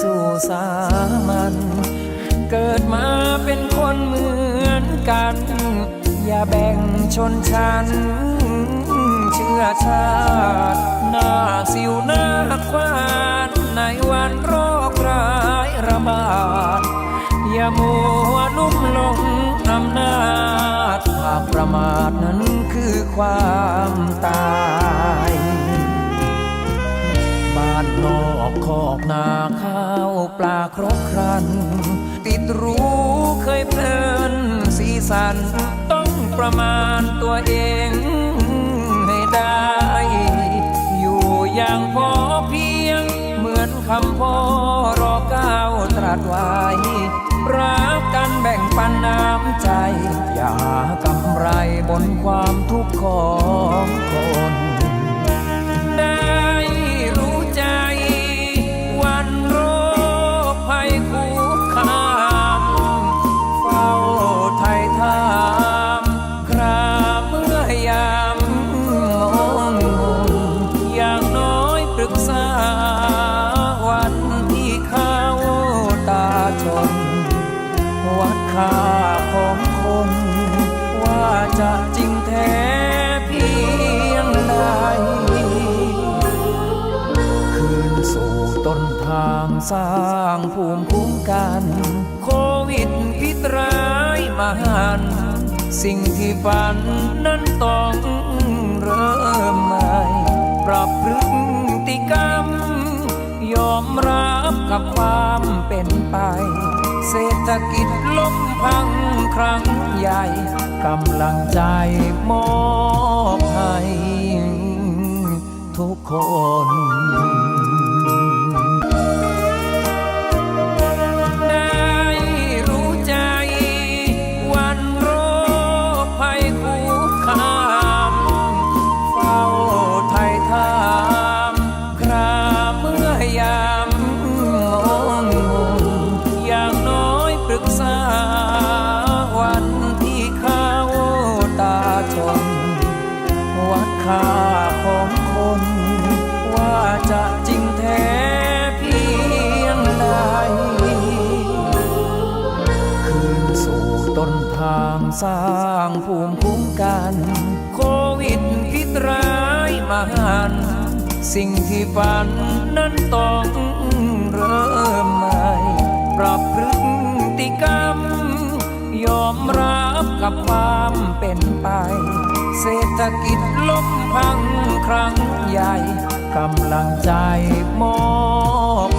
สู่สามัญเกิดมาเป็นคนเหมือนกัน อย่าแบ่งชนชั้น เชื้อชาติ หน้าสิวหน้าควานในวันโรคร้ายระบาด อย่ามัวลุ่มหลงอำนาจหากประมาทนั้นคือความตาย อกคอกนาข้าวปลาครบครัน ติดรู้เคยเพลินสีสัน ต้องประมาณตัวเองให้ได้ อยู่อย่างพอเพียง เหมือนคำพ่อรอเก้าตรัสไว้ รักกันแบ่งปันน้ำใจ อย่าหากำไรบนความทุกข์ของ วัดค่าของคน ว่าจะจริงแท้เพียงใดคืนสู่ต้นทางสร้างภูมิคุ้มกัน โควิดพิษร้ายมาหัน สิ่งที่ฝันนั้นต้องเริ่มใหม่ปรับพฤติกรรม ยอมรับกับความเป็นไป เศรษฐกิจล้มพังครั้งใหญ่กำลังใจมอบให้ทุกคน วันที่เข้าตาชนวัดค่าของคน ว่าจะจริงแท้เพียงใดคืนสู่ต้นทางสร้างภูมิคุ้มกัน โควิดพิษร้ายมาหันสิ่งที่ฝันนั้นต้องเริ่มใหม่ปรับพฤ ติกรรม ยอมรับกับความเป็นไป เศรษฐกิจล้มพังครั้งใหญ่ กำลังใจมอบ